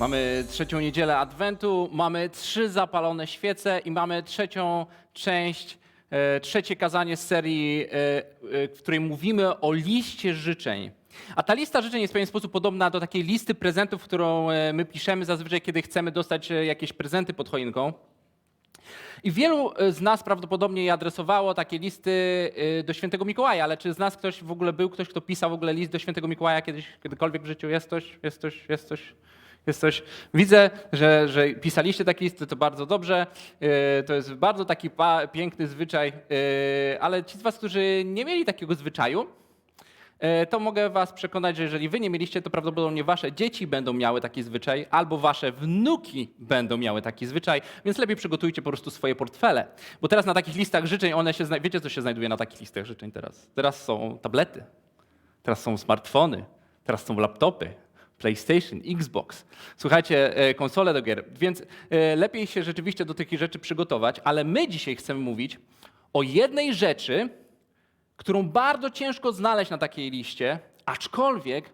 Mamy trzecią niedzielę Adwentu, mamy trzy zapalone świece i mamy trzecią część, e, trzecie kazanie z serii, e, e, w której mówimy o liście życzeń. A ta lista życzeń jest w pewien sposób podobna do takiej listy prezentów, którą my piszemy zazwyczaj, kiedy chcemy dostać jakieś prezenty pod choinką. I wielu e, z nas prawdopodobnie adresowało takie listy e, do świętego Mikołaja, ale czy z nas ktoś w ogóle był, ktoś, kto pisał w ogóle list do świętego Mikołaja kiedyś, kiedykolwiek w życiu? Jest ktoś? Jest ktoś? Jest ktoś? Jest coś. Widzę, że, że pisaliście takie listy, to bardzo dobrze. E, To jest bardzo taki piękny zwyczaj, ale ci z Was, którzy nie mieli takiego zwyczaju, to mogę Was przekonać, że jeżeli Wy nie mieliście, to prawdopodobnie Wasze dzieci będą miały taki zwyczaj, albo Wasze wnuki będą miały taki zwyczaj, więc lepiej przygotujcie po prostu swoje portfele. Bo teraz na takich listach życzeń, one się, wiecie co się znajduje na takich listach życzeń teraz? Teraz są tablety, teraz są smartfony, teraz są laptopy, PlayStation, Xbox. Słuchajcie, e, konsole do gier. Więc e, lepiej się rzeczywiście do takich rzeczy przygotować, ale my dzisiaj chcemy mówić o jednej rzeczy, którą bardzo ciężko znaleźć na takiej liście, aczkolwiek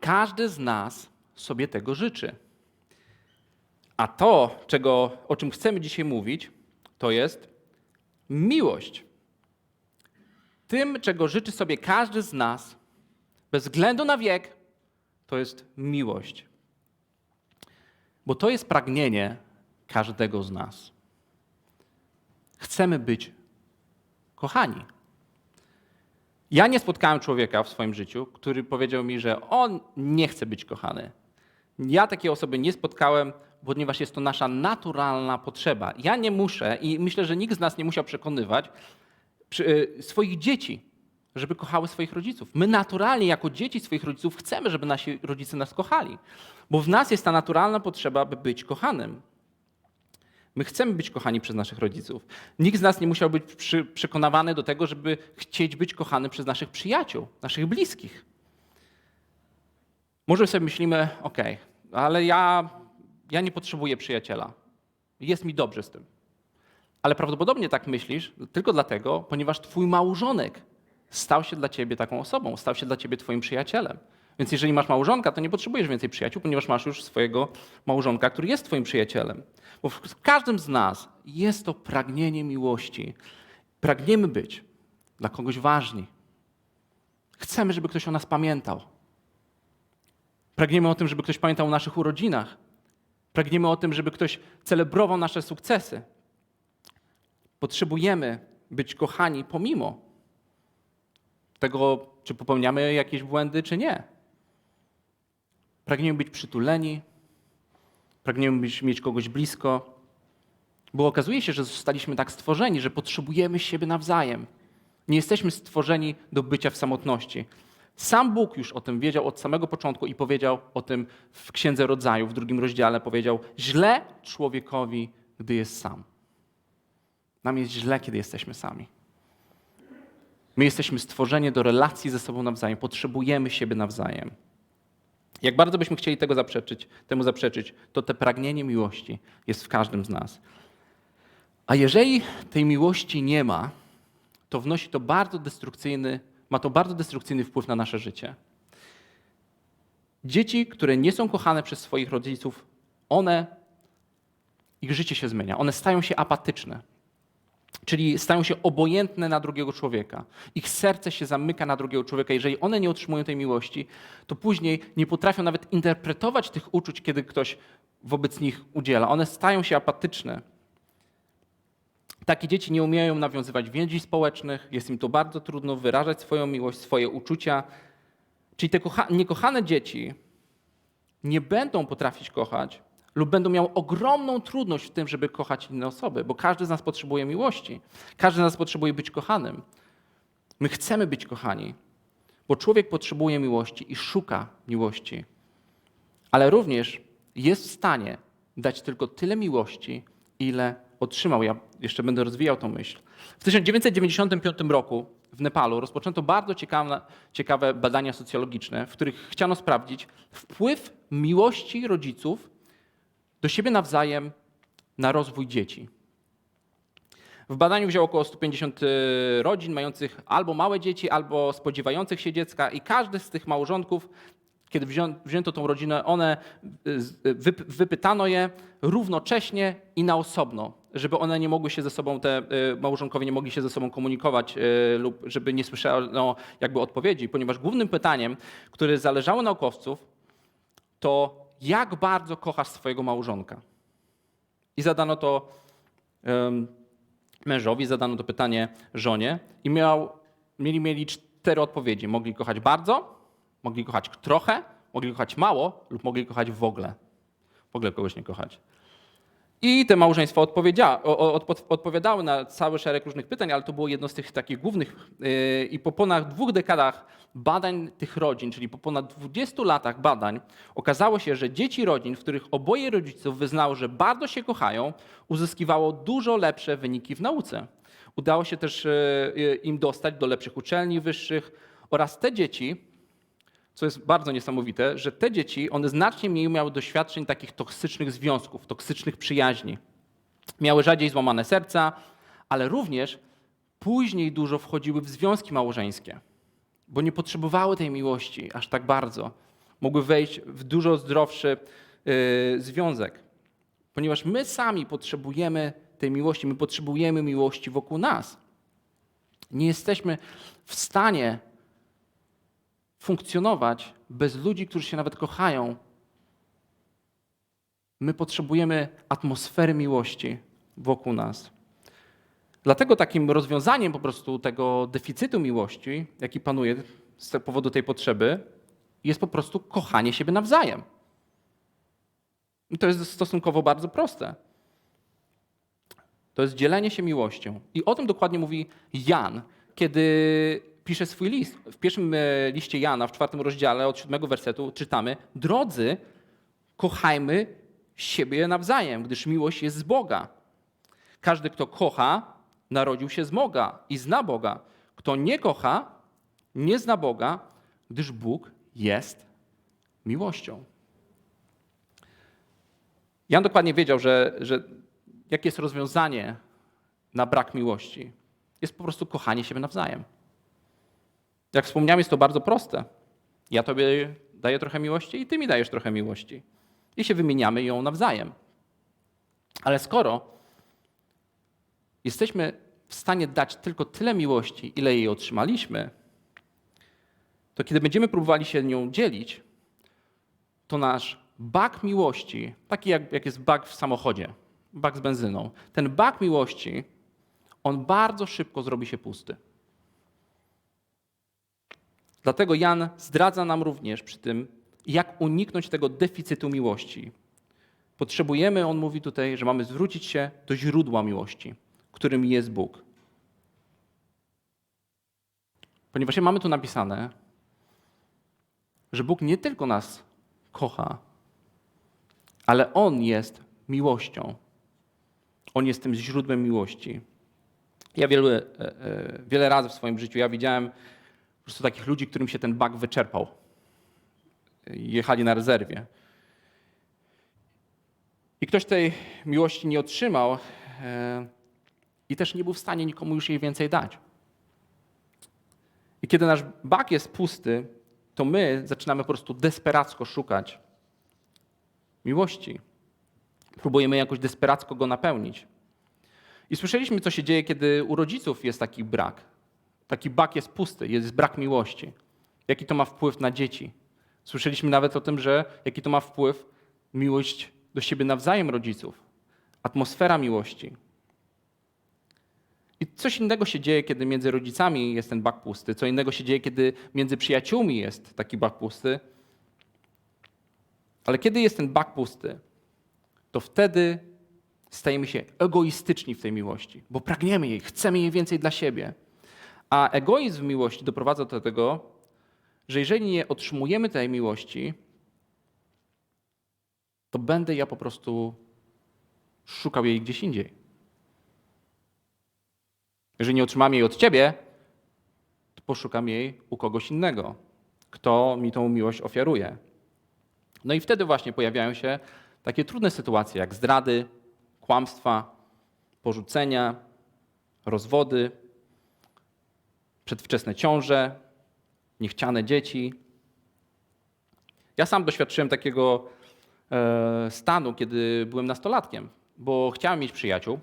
każdy z nas sobie tego życzy. A to, czego, o czym chcemy dzisiaj mówić, to jest miłość. Tym, czego życzy sobie każdy z nas, bez względu na wiek, to jest miłość. Bo to jest pragnienie każdego z nas. Chcemy być kochani. Ja nie spotkałem człowieka w swoim życiu, który powiedział mi, że on nie chce być kochany. Ja takiej osoby nie spotkałem, ponieważ jest to nasza naturalna potrzeba. Ja nie muszę i myślę, że nikt z nas nie musiał przekonywać y, swoich dzieci, żeby kochały swoich rodziców. My naturalnie, jako dzieci swoich rodziców, chcemy, żeby nasi rodzice nas kochali, bo w nas jest ta naturalna potrzeba, by być kochanym. My chcemy być kochani przez naszych rodziców. Nikt z nas nie musiał być przy, przekonywany do tego, żeby chcieć być kochany przez naszych przyjaciół, naszych bliskich. Może sobie myślimy, ok, ale ja, ja nie potrzebuję przyjaciela. Jest mi dobrze z tym. Ale prawdopodobnie tak myślisz tylko dlatego, ponieważ twój małżonek stał się dla ciebie taką osobą, stał się dla ciebie twoim przyjacielem. Więc jeżeli masz małżonka, to nie potrzebujesz więcej przyjaciół, ponieważ masz już swojego małżonka, który jest twoim przyjacielem. Bo w każdym z nas jest to pragnienie miłości. Pragniemy być dla kogoś ważni. Chcemy, żeby ktoś o nas pamiętał. Pragniemy o tym, żeby ktoś pamiętał o naszych urodzinach. Pragniemy o tym, żeby ktoś celebrował nasze sukcesy. Potrzebujemy być kochani pomimo tego, czy popełniamy jakieś błędy, czy nie. Pragniemy być przytuleni, pragniemy być, mieć kogoś blisko, bo okazuje się, że zostaliśmy tak stworzeni, że potrzebujemy siebie nawzajem. Nie jesteśmy stworzeni do bycia w samotności. Sam Bóg już o tym wiedział od samego początku i powiedział o tym w Księdze Rodzaju, w drugim rozdziale powiedział: Źle człowiekowi, gdy jest sam. Nam jest źle, kiedy jesteśmy sami. My jesteśmy stworzeni do relacji ze sobą nawzajem, potrzebujemy siebie nawzajem. Jak bardzo byśmy chcieli tego zaprzeczyć, temu zaprzeczyć, to te pragnienie miłości jest w każdym z nas. A jeżeli tej miłości nie ma, to wnosi to bardzo destrukcyjny, ma to bardzo destrukcyjny wpływ na nasze życie. Dzieci, które nie są kochane przez swoich rodziców, one, ich życie się zmienia, one stają się apatyczne. Czyli stają się obojętne na drugiego człowieka. Ich serce się zamyka na drugiego człowieka. Jeżeli one nie otrzymują tej miłości, to później nie potrafią nawet interpretować tych uczuć, kiedy ktoś wobec nich udziela. One stają się apatyczne. Takie dzieci nie umieją nawiązywać więzi społecznych, jest im to bardzo trudno wyrażać swoją miłość, swoje uczucia. Czyli te kocha- niekochane dzieci nie będą potrafić kochać lub będą miały ogromną trudność w tym, żeby kochać inne osoby, bo każdy z nas potrzebuje miłości. Każdy z nas potrzebuje być kochanym. My chcemy być kochani, bo człowiek potrzebuje miłości i szuka miłości, ale również jest w stanie dać tylko tyle miłości, ile otrzymał. Ja jeszcze będę rozwijał tą myśl. W 1995 roku w Nepalu rozpoczęto bardzo ciekawe, ciekawe badania socjologiczne, w których chciano sprawdzić wpływ miłości rodziców do siebie nawzajem na rozwój dzieci. W badaniu wzięło około 150 rodzin mających albo małe dzieci, albo spodziewających się dziecka i każdy z tych małżonków, kiedy wzięto tą rodzinę, one y, wyp- wypytano je równocześnie i na osobno, żeby one nie mogły się ze sobą, te y, małżonkowie nie mogli się ze sobą komunikować y, lub żeby nie słyszano jakby odpowiedzi, ponieważ głównym pytaniem, które zależało naukowców, to jak bardzo kochasz swojego małżonka. I zadano to em, mężowi, zadano to pytanie żonie i miał, mieli, mieli cztery odpowiedzi. Mogli kochać bardzo, mogli kochać trochę, mogli kochać mało lub mogli kochać w ogóle. W ogóle kogoś nie kochać. I te małżeństwa odpowiadały na cały szereg różnych pytań, ale to było jedno z tych takich głównych. yy, I po ponad dwóch dekadach badań tych rodzin, czyli po ponad 20 latach badań, okazało się, że dzieci rodzin, w których oboje rodziców wyznało, że bardzo się kochają, uzyskiwało dużo lepsze wyniki w nauce. Udało się też yy, im dostać do lepszych uczelni wyższych oraz te dzieci, co jest bardzo niesamowite, że te dzieci, one znacznie mniej miały doświadczeń takich toksycznych związków, toksycznych przyjaźni. Miały rzadziej złamane serca, ale również później dużo wchodziły w związki małżeńskie, bo nie potrzebowały tej miłości aż tak bardzo. Mogły wejść w dużo zdrowszy yy, związek, ponieważ my sami potrzebujemy tej miłości, my potrzebujemy miłości wokół nas. Nie jesteśmy w stanie funkcjonować bez ludzi, którzy się nawet kochają. My potrzebujemy atmosfery miłości wokół nas. Dlatego takim rozwiązaniem po prostu tego deficytu miłości, jaki panuje z powodu tej potrzeby, jest po prostu kochanie siebie nawzajem. I to jest stosunkowo bardzo proste. To jest dzielenie się miłością. I o tym dokładnie mówi Jan, kiedy pisze swój list. W pierwszym e, liście Jana, w czwartym rozdziale, od siódmego wersetu czytamy: Drodzy, kochajmy siebie nawzajem, gdyż miłość jest z Boga. Każdy, kto kocha, narodził się z Boga i zna Boga. Kto nie kocha, nie zna Boga, gdyż Bóg jest miłością. Jan dokładnie wiedział, że, że jakie jest rozwiązanie na brak miłości. Jest po prostu kochanie siebie nawzajem. Jak wspomniałem, jest to bardzo proste. Ja tobie daję trochę miłości i ty mi dajesz trochę miłości. I się wymieniamy ją nawzajem. Ale skoro jesteśmy w stanie dać tylko tyle miłości, ile jej otrzymaliśmy, to kiedy będziemy próbowali się nią dzielić, to nasz bak miłości, taki jak, jak jest bak w samochodzie, bak z benzyną, ten bak miłości, on bardzo szybko zrobi się pusty. Dlatego Jan zdradza nam również przy tym, jak uniknąć tego deficytu miłości. Potrzebujemy, on mówi tutaj, że mamy zwrócić się do źródła miłości, którym jest Bóg. Ponieważ mamy tu napisane, że Bóg nie tylko nas kocha, ale On jest miłością. On jest tym źródłem miłości. Ja wiele, e, e, wiele razy w swoim życiu ja widziałem po prostu takich ludzi, którym się ten bak wyczerpał. Jechali na rezerwie. I ktoś tej miłości nie otrzymał e, i też nie był w stanie nikomu już jej więcej dać. I kiedy nasz bak jest pusty, to my zaczynamy po prostu desperacko szukać miłości. Próbujemy jakoś desperacko go napełnić. I słyszeliśmy, co się dzieje, kiedy u rodziców jest taki brak. Taki bak jest pusty, jest brak miłości. Jaki to ma wpływ na dzieci. Słyszeliśmy nawet o tym, że jaki to ma wpływ miłość do siebie nawzajem rodziców. Atmosfera miłości. I coś innego się dzieje, kiedy między rodzicami jest ten bak pusty, co innego się dzieje, kiedy między przyjaciółmi jest taki bak pusty. Ale kiedy jest ten bak pusty, to wtedy stajemy się egoistyczni w tej miłości, bo pragniemy jej, chcemy jej więcej dla siebie. A egoizm w miłości doprowadza do tego, że jeżeli nie otrzymujemy tej miłości, to będę ja po prostu szukał jej gdzieś indziej. Jeżeli nie otrzymam jej od ciebie, to poszukam jej u kogoś innego, kto mi tą miłość ofiaruje. No i wtedy właśnie pojawiają się takie trudne sytuacje, jak zdrady, kłamstwa, porzucenia, rozwody, przedwczesne ciąże, niechciane dzieci. Ja sam doświadczyłem takiego e, stanu, kiedy byłem nastolatkiem, bo chciałem mieć przyjaciół.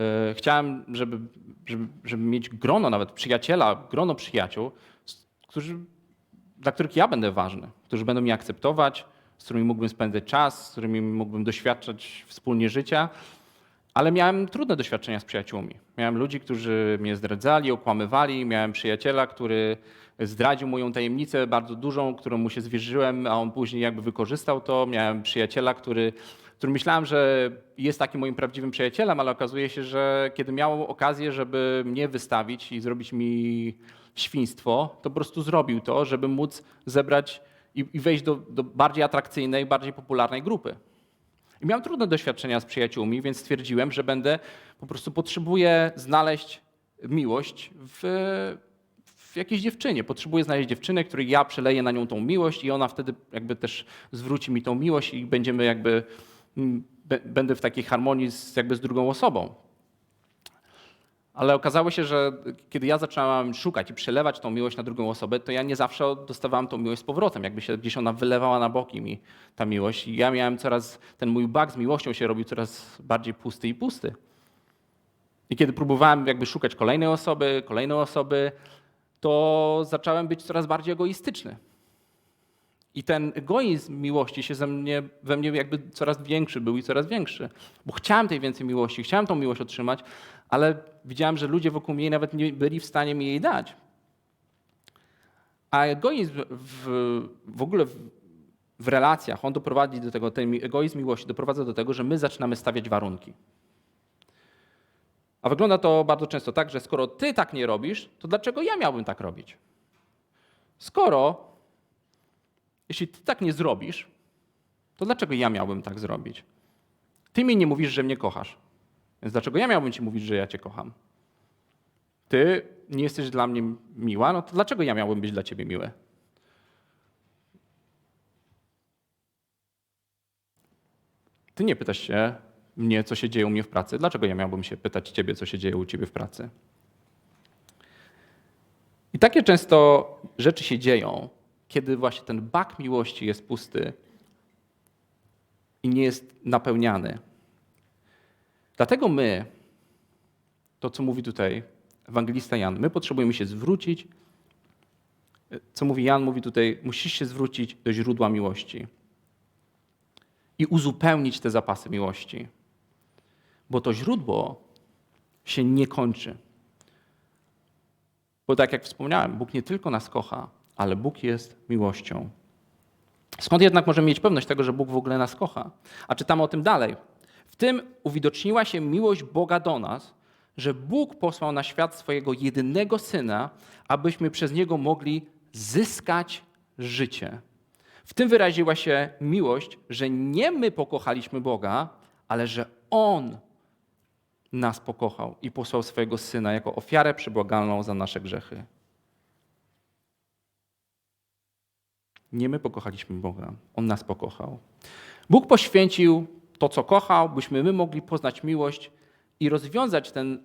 E, chciałem, żeby, żeby, żeby mieć grono nawet przyjaciela, grono przyjaciół, którzy, dla których ja będę ważny, którzy będą mnie akceptować, z którymi mógłbym spędzać czas, z którymi mógłbym doświadczać wspólnie życia. Ale miałem trudne doświadczenia z przyjaciółmi. Miałem ludzi, którzy mnie zdradzali, okłamywali. Miałem przyjaciela, który zdradził moją tajemnicę bardzo dużą, którą mu się zwierzyłem, a on później jakby wykorzystał to. Miałem przyjaciela, który, który myślałem, że jest takim moim prawdziwym przyjacielem, ale okazuje się, że kiedy miał okazję, żeby mnie wystawić i zrobić mi świństwo, to po prostu zrobił to, żeby móc zebrać i, i wejść do, do bardziej atrakcyjnej, bardziej popularnej grupy. I miałem trudne doświadczenia z przyjaciółmi, więc stwierdziłem, że będę po prostu potrzebuję znaleźć miłość w, w jakiejś dziewczynie. Potrzebuję znaleźć dziewczynę, której ja przeleję na nią tą miłość i ona wtedy jakby też zwróci mi tą miłość i będziemy jakby, będę w takiej harmonii z, jakby z drugą osobą. Ale okazało się, że kiedy ja zaczynałem szukać i przelewać tą miłość na drugą osobę, to ja nie zawsze dostawałem tą miłość z powrotem. Jakby się gdzieś ona wylewała na boki mi ta miłość. I ja miałem coraz, ten mój bak z miłością się robił coraz bardziej pusty i pusty. I kiedy próbowałem jakby szukać kolejnej osoby, kolejnej osoby, to zacząłem być coraz bardziej egoistyczny. I ten egoizm miłości się ze mnie, we mnie jakby coraz większy był i coraz większy. Bo chciałem tej więcej miłości, chciałem tą miłość otrzymać, ale widziałem, że ludzie wokół mnie nawet nie byli w stanie mi jej dać. A egoizm w, w ogóle w, w relacjach, on doprowadzi do tego, ten egoizm miłości doprowadza do tego, że my zaczynamy stawiać warunki. A wygląda to bardzo często tak, że skoro ty tak nie robisz, to dlaczego ja miałbym tak robić? Skoro, jeśli ty tak nie zrobisz, to dlaczego ja miałbym tak zrobić? Ty mi nie mówisz, że mnie kochasz. Więc dlaczego ja miałbym ci mówić, że ja cię kocham? Ty nie jesteś dla mnie miła, no to dlaczego ja miałbym być dla ciebie miły? Ty nie pytasz się mnie, co się dzieje u mnie w pracy. Dlaczego ja miałbym się pytać ciebie, co się dzieje u ciebie w pracy? I takie często rzeczy się dzieją, kiedy właśnie ten bak miłości jest pusty i nie jest napełniany. Dlatego my, to co mówi tutaj ewangelista Jan, my potrzebujemy się zwrócić. Co mówi Jan, mówi tutaj, musisz się zwrócić do źródła miłości i uzupełnić te zapasy miłości. Bo to źródło się nie kończy. Bo tak jak wspomniałem, Bóg nie tylko nas kocha, ale Bóg jest miłością. Skąd jednak możemy mieć pewność tego, że Bóg w ogóle nas kocha? A czytamy o tym dalej. W tym uwidoczniła się miłość Boga do nas, że Bóg posłał na świat swojego jedynego syna, abyśmy przez niego mogli zyskać życie. W tym wyraziła się miłość, że nie my pokochaliśmy Boga, ale że On nas pokochał i posłał swojego syna jako ofiarę przybłagalną za nasze grzechy. Nie my pokochaliśmy Boga, On nas pokochał. Bóg poświęcił to, co kochał, byśmy my mogli poznać miłość i rozwiązać ten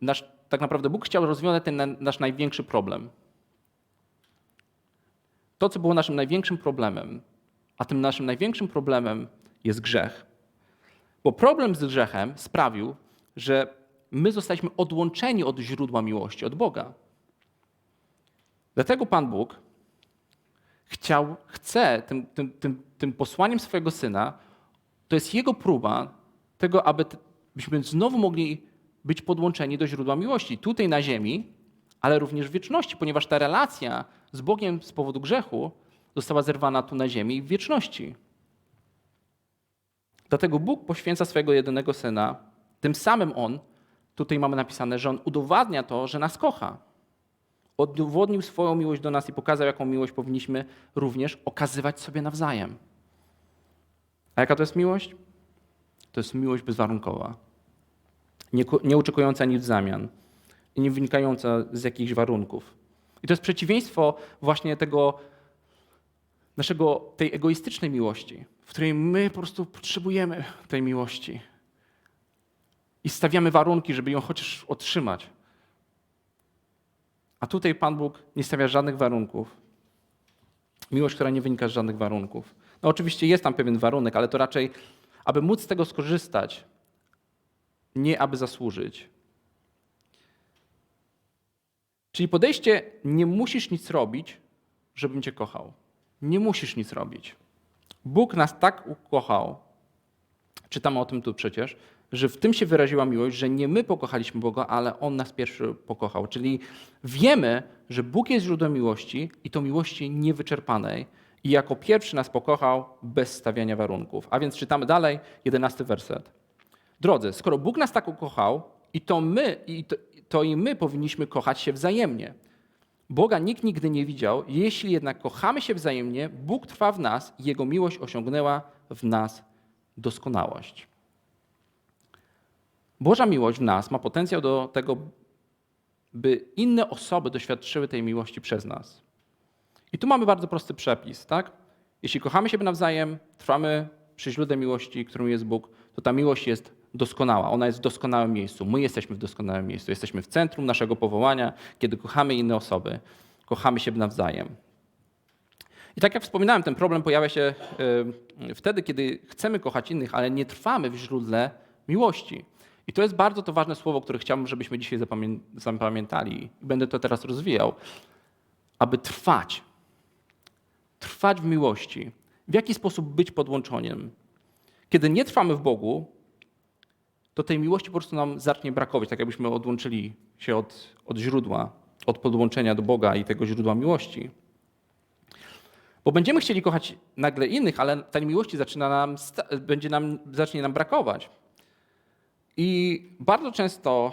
nasz, tak naprawdę Bóg chciał rozwiązać ten na- nasz największy problem. To, co było naszym największym problemem, a tym naszym największym problemem jest grzech. Bo problem z grzechem sprawił, że my zostaliśmy odłączeni od źródła miłości, od Boga. Dlatego Pan Bóg chciał, chce tym, tym, tym, tym posłaniem swojego syna, to jest jego próba tego, aby t- byśmy znowu mogli być podłączeni do źródła miłości. Tutaj na ziemi, ale również w wieczności, ponieważ ta relacja z Bogiem z powodu grzechu została zerwana tu na ziemi w wieczności. Dlatego Bóg poświęca swojego jedynego syna. Tym samym on, tutaj mamy napisane, że on udowadnia to, że nas kocha. Udowodnił swoją miłość do nas i pokazał, jaką miłość powinniśmy również okazywać sobie nawzajem. A jaka to jest miłość? To jest miłość bezwarunkowa. Nie, nie oczekująca nic w zamian i nie wynikająca z jakichś warunków. I to jest przeciwieństwo właśnie tego naszego, tej egoistycznej miłości, w której my po prostu potrzebujemy tej miłości. i stawiamy warunki, żeby ją chociaż otrzymać. A tutaj Pan Bóg nie stawia żadnych warunków. Miłość, która nie wynika z żadnych warunków. No oczywiście jest tam pewien warunek, ale to raczej, aby móc z tego skorzystać, nie aby zasłużyć. Czyli podejście, nie musisz nic robić, żebym cię kochał. Nie musisz nic robić. Bóg nas tak ukochał, czytamy o tym tu przecież, że w tym się wyraziła miłość, że nie my pokochaliśmy Boga, ale On nas pierwszy pokochał. Czyli wiemy, że Bóg jest źródłem miłości i to miłości niewyczerpanej i jako pierwszy nas pokochał bez stawiania warunków. A więc czytamy dalej, jedenasty werset. Drodzy, skoro Bóg nas tak ukochał i to my, i to, to i my powinniśmy kochać się wzajemnie. Boga nikt nigdy nie widział, jeśli jednak kochamy się wzajemnie, Bóg trwa w nas i Jego miłość osiągnęła w nas doskonałość. Boża miłość w nas ma potencjał do tego, by inne osoby doświadczyły tej miłości przez nas. I tu mamy bardzo prosty przepis, tak? Jeśli kochamy siebie nawzajem, trwamy przy źródle miłości, którą jest Bóg, to ta miłość jest doskonała. Ona jest w doskonałym miejscu. My jesteśmy w doskonałym miejscu. Jesteśmy w centrum naszego powołania, kiedy kochamy inne osoby, kochamy siebie nawzajem. I tak jak wspominałem, ten problem pojawia się y, wtedy, kiedy chcemy kochać innych, ale nie trwamy w źródle miłości. I to jest bardzo to ważne słowo, które chciałbym, żebyśmy dzisiaj zapamię zapamiętali. Będę to teraz rozwijał. Aby trwać. Trwać w miłości. W jaki sposób być podłączonym? Kiedy nie trwamy w Bogu, to tej miłości po prostu nam zacznie brakować, tak jakbyśmy odłączyli się od, od źródła, od podłączenia do Boga i tego źródła miłości. Bo będziemy chcieli kochać nagle innych, ale tej miłości zaczyna nam, będzie nam, zacznie nam brakować. I bardzo często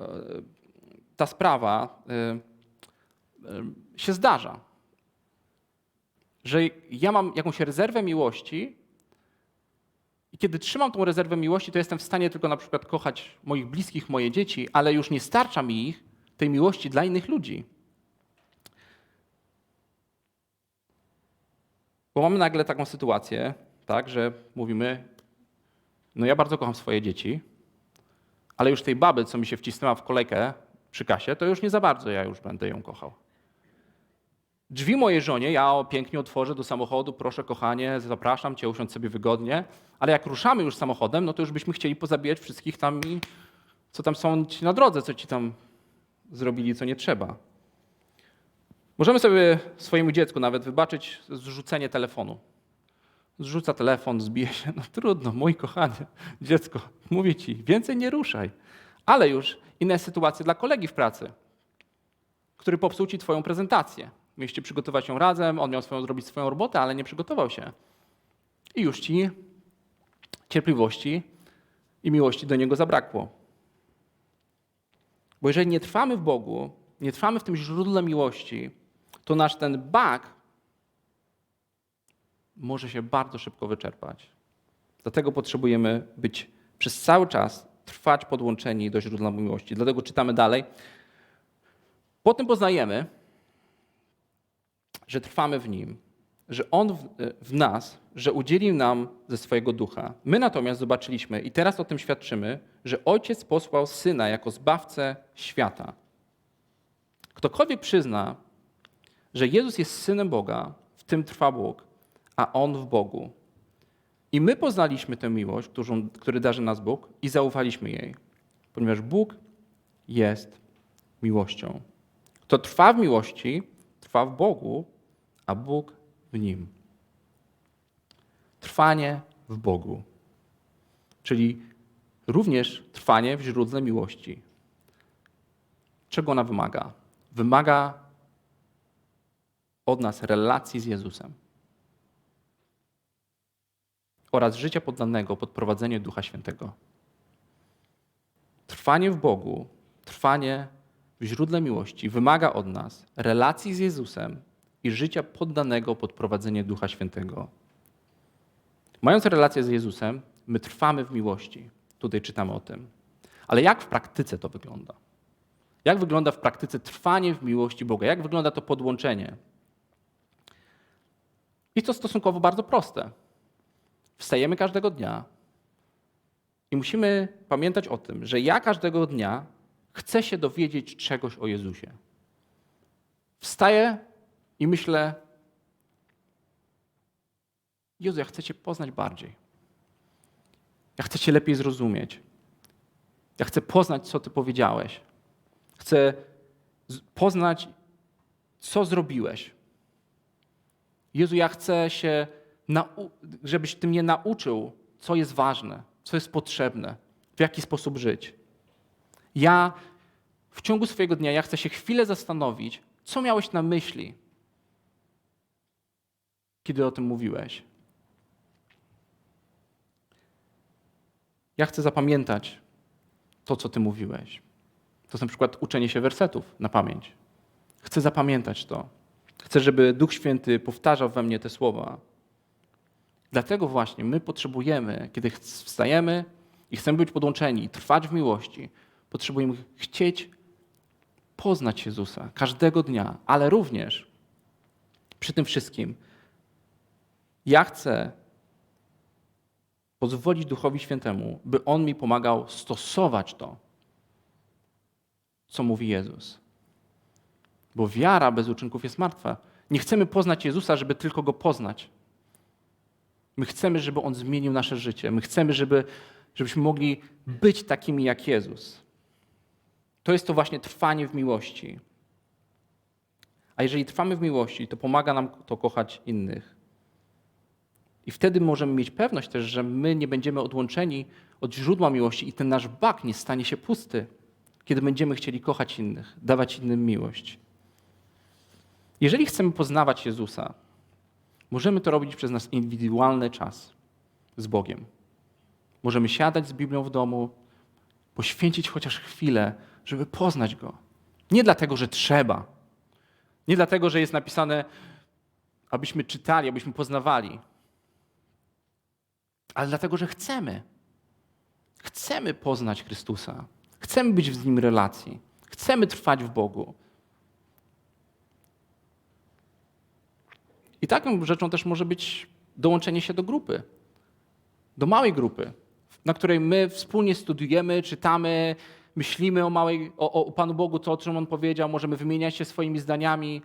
e, ta sprawa e, e, się zdarza, że ja mam jakąś rezerwę miłości i kiedy trzymam tą rezerwę miłości, to jestem w stanie tylko na przykład kochać moich bliskich, moje dzieci, ale już nie starcza mi ich, tej miłości dla innych ludzi. Bo mamy nagle taką sytuację, tak, że mówimy, no ja bardzo kocham swoje dzieci, ale już tej baby, co mi się wcisnęła w kolejkę przy kasie, to już nie za bardzo ja już będę ją kochał. Drzwi mojej żonie ja pięknie otworzę do samochodu, proszę kochanie, zapraszam cię, usiądź sobie wygodnie, ale jak ruszamy już samochodem, no to już byśmy chcieli pozabijać wszystkich tam, co tam są ci na drodze, co ci tam zrobili, co nie trzeba. Możemy sobie swojemu dziecku nawet wybaczyć zrzucenie telefonu. Zrzuca telefon, zbije się, no trudno, mój kochany, dziecko, mówię ci, więcej nie ruszaj. Ale już inne sytuacje dla kolegi w pracy, który popsuł ci twoją prezentację. Mieliście przygotować ją razem, on miał swoją, zrobić swoją robotę, ale nie przygotował się. I już ci cierpliwości i miłości do niego zabrakło. Bo jeżeli nie trwamy w Bogu, nie trwamy w tym źródle miłości, to nasz ten bak może się bardzo szybko wyczerpać. Dlatego potrzebujemy być przez cały czas trwać podłączeni do źródła miłości. Dlatego czytamy dalej. Potem poznajemy, że trwamy w Nim, że On w, w, nas, że udzielił nam ze swojego ducha. My natomiast zobaczyliśmy i teraz o tym świadczymy, że Ojciec posłał Syna jako zbawcę świata. Ktokolwiek przyzna, że Jezus jest Synem Boga, w tym trwa Bóg, a On w Bogu. I my poznaliśmy tę miłość, którą, który darzy nas Bóg i zaufaliśmy jej, ponieważ Bóg jest miłością. Kto trwa w miłości, trwa w Bogu, a Bóg w nim. Trwanie w Bogu, czyli również trwanie w źródle miłości. Czego ona wymaga? Wymaga od nas relacji z Jezusem oraz życia poddanego pod prowadzenie Ducha Świętego. Trwanie w Bogu, trwanie w źródle miłości wymaga od nas relacji z Jezusem i życia poddanego pod prowadzenie Ducha Świętego. Mając relację z Jezusem, my trwamy w miłości. Tutaj czytamy o tym. Ale jak w praktyce to wygląda? Jak wygląda w praktyce trwanie w miłości Boga? Jak wygląda to podłączenie? I to stosunkowo bardzo proste. Wstajemy każdego dnia, I musimy pamiętać o tym, że ja każdego dnia chcę się dowiedzieć czegoś o Jezusie. Wstaję i myślę, Jezu, ja chcę Cię poznać bardziej. Ja chcę Cię lepiej zrozumieć. Ja chcę poznać, co Ty powiedziałeś. Chcę poznać, co zrobiłeś. Jezu, ja chcę się, żebyś Ty mnie nauczył, co jest ważne, co jest potrzebne, w jaki sposób żyć. Ja w ciągu swojego dnia, ja chcę się chwilę zastanowić, co miałeś na myśli, kiedy o tym mówiłeś. Ja chcę zapamiętać to, co Ty mówiłeś. To jest na przykład uczenie się wersetów na pamięć. Chcę zapamiętać to. Chcę, żeby Duch Święty powtarzał we mnie te słowa. Dlatego właśnie my potrzebujemy, kiedy wstajemy i chcemy być podłączeni trwać w miłości, potrzebujemy chcieć poznać Jezusa każdego dnia, ale również przy tym wszystkim ja chcę pozwolić Duchowi Świętemu, by On mi pomagał stosować to, co mówi Jezus. Bo wiara bez uczynków jest martwa. Nie chcemy poznać Jezusa, żeby tylko Go poznać. My chcemy, żeby On zmienił nasze życie. My chcemy, żeby, żebyśmy mogli być takimi jak Jezus. To jest to właśnie trwanie w miłości. A jeżeli trwamy w miłości, to pomaga nam to kochać innych. I wtedy możemy mieć pewność też, że my nie będziemy odłączeni od źródła miłości i ten nasz bak nie stanie się pusty, kiedy będziemy chcieli kochać innych, dawać innym miłość. Jeżeli chcemy poznawać Jezusa, możemy to robić przez nasz indywidualny czas z Bogiem. Możemy siadać z Biblią w domu, poświęcić chociaż chwilę, żeby poznać Go. Nie dlatego, że trzeba, nie dlatego, że jest napisane, abyśmy czytali, abyśmy poznawali, ale dlatego, że chcemy. Chcemy poznać Chrystusa. Chcemy być z Nim relacji. Chcemy trwać w Bogu. I taką rzeczą też może być dołączenie się do grupy, do małej grupy, na której my wspólnie studiujemy, czytamy, myślimy o, małej, o, o Panu Bogu, to o czym On powiedział, możemy wymieniać się swoimi zdaniami.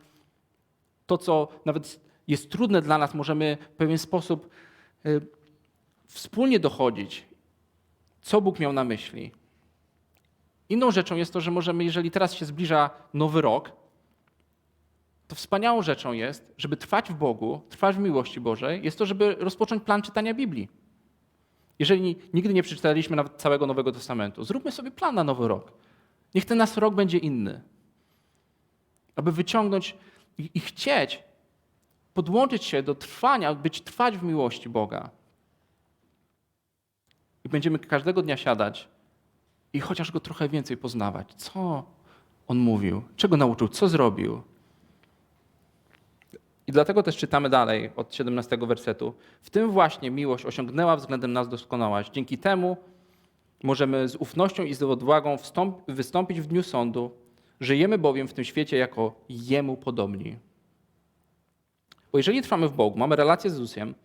To, co nawet jest trudne dla nas, możemy w pewien sposób y, wspólnie dochodzić, co Bóg miał na myśli. Inną rzeczą jest to, że możemy, jeżeli teraz się zbliża nowy rok, to wspaniałą rzeczą jest, żeby trwać w Bogu, trwać w miłości Bożej, jest to, żeby rozpocząć plan czytania Biblii. Jeżeli nigdy nie przeczytaliśmy nawet całego Nowego Testamentu, zróbmy sobie plan na nowy rok. Niech ten nasz rok będzie inny. Aby wyciągnąć i, i chcieć podłączyć się do trwania, być trwać w miłości Boga. I będziemy każdego dnia siadać i chociaż go trochę więcej poznawać. Co on mówił, czego nauczył, co zrobił. I dlatego też czytamy dalej od 17 wersetu. W tym właśnie miłość osiągnęła względem nas doskonałość. Dzięki temu możemy z ufnością i z odwagą wystąpić w dniu sądu. Żyjemy bowiem w tym świecie jako Jemu podobni. Bo jeżeli trwamy w Bogu, mamy relację z Jezusem,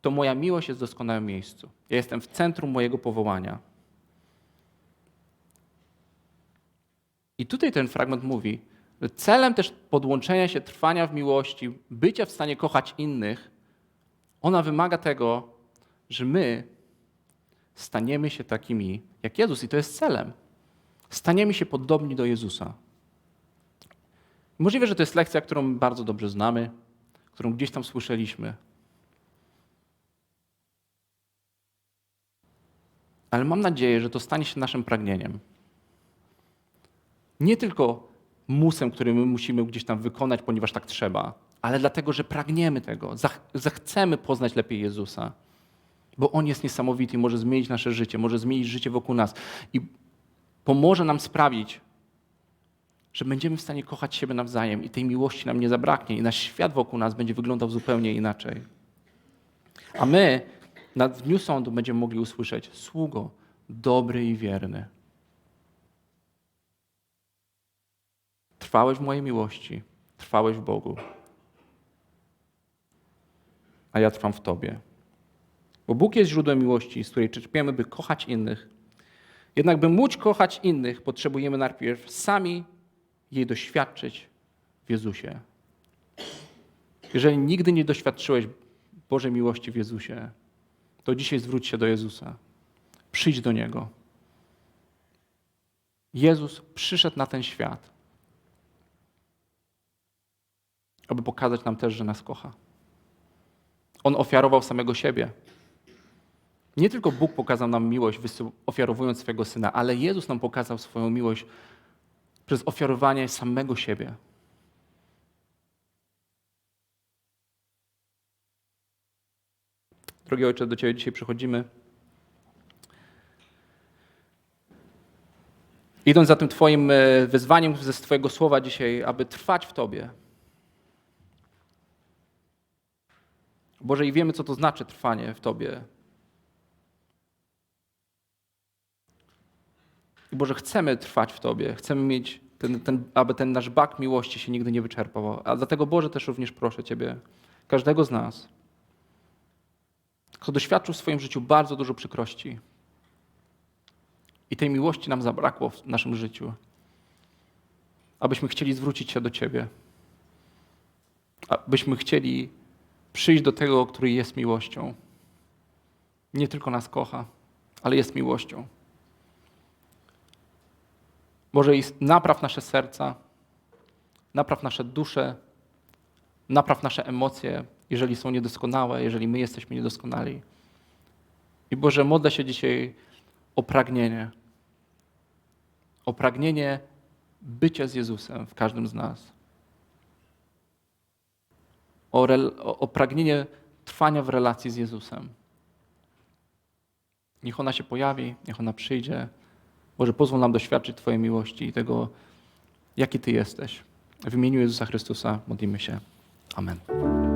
to moja miłość jest w doskonałym miejscu. Ja jestem w centrum mojego powołania. I tutaj ten fragment mówi, celem też podłączenia się, trwania w miłości, bycia w stanie kochać innych, ona wymaga tego, że my staniemy się takimi jak Jezus. I to jest celem. Staniemy się podobni do Jezusa. Możliwe, że to jest lekcja, którą bardzo dobrze znamy, którą gdzieś tam słyszeliśmy, ale mam nadzieję, że to stanie się naszym pragnieniem. Nie tylko musem, który my musimy gdzieś tam wykonać, ponieważ tak trzeba, ale dlatego, że pragniemy tego, zechcemy poznać lepiej Jezusa, bo On jest niesamowity i może zmienić nasze życie, może zmienić życie wokół nas i pomoże nam sprawić, że będziemy w stanie kochać siebie nawzajem i tej miłości nam nie zabraknie i nasz świat wokół nas będzie wyglądał zupełnie inaczej. A my na dniu sądu będziemy mogli usłyszeć: Sługo, dobry i wierny. Trwałeś w mojej miłości, trwałeś w Bogu, a ja trwam w Tobie. Bo Bóg jest źródłem miłości, z której czerpiemy, by kochać innych. Jednak by móc kochać innych, potrzebujemy najpierw sami jej doświadczyć w Jezusie. Jeżeli nigdy nie doświadczyłeś Bożej miłości w Jezusie, to dzisiaj zwróć się do Jezusa. Przyjdź do Niego. Jezus przyszedł na ten świat, aby pokazać nam też, że nas kocha. On ofiarował samego siebie. Nie tylko Bóg pokazał nam miłość, ofiarowując swego Syna, ale Jezus nam pokazał swoją miłość przez ofiarowanie samego siebie. Drogi Ojcze, do Ciebie dzisiaj przychodzimy. Idąc za tym Twoim e, wyzwaniem ze Twojego słowa dzisiaj, aby trwać w Tobie. Boże, i wiemy, co to znaczy trwanie w Tobie. I Boże, chcemy trwać w Tobie, chcemy mieć, ten, ten, aby ten nasz bak miłości się nigdy nie wyczerpał. A dlatego, Boże, też również proszę Ciebie, każdego z nas, kto doświadczył w swoim życiu bardzo dużo przykrości i tej miłości nam zabrakło w naszym życiu, abyśmy chcieli zwrócić się do Ciebie, abyśmy chcieli przyjść do tego, który jest miłością. Nie tylko nas kocha, ale jest miłością. Boże, napraw nasze serca, napraw nasze dusze, napraw nasze emocje, jeżeli są niedoskonałe, jeżeli my jesteśmy niedoskonali. I Boże, modlę się dzisiaj o pragnienie. O pragnienie bycia z Jezusem w każdym z nas. O, o, o pragnienie trwania w relacji z Jezusem. Niech ona się pojawi, niech ona przyjdzie. Boże, pozwól nam doświadczyć Twojej miłości i tego, jaki Ty jesteś. W imieniu Jezusa Chrystusa modlimy się. Amen.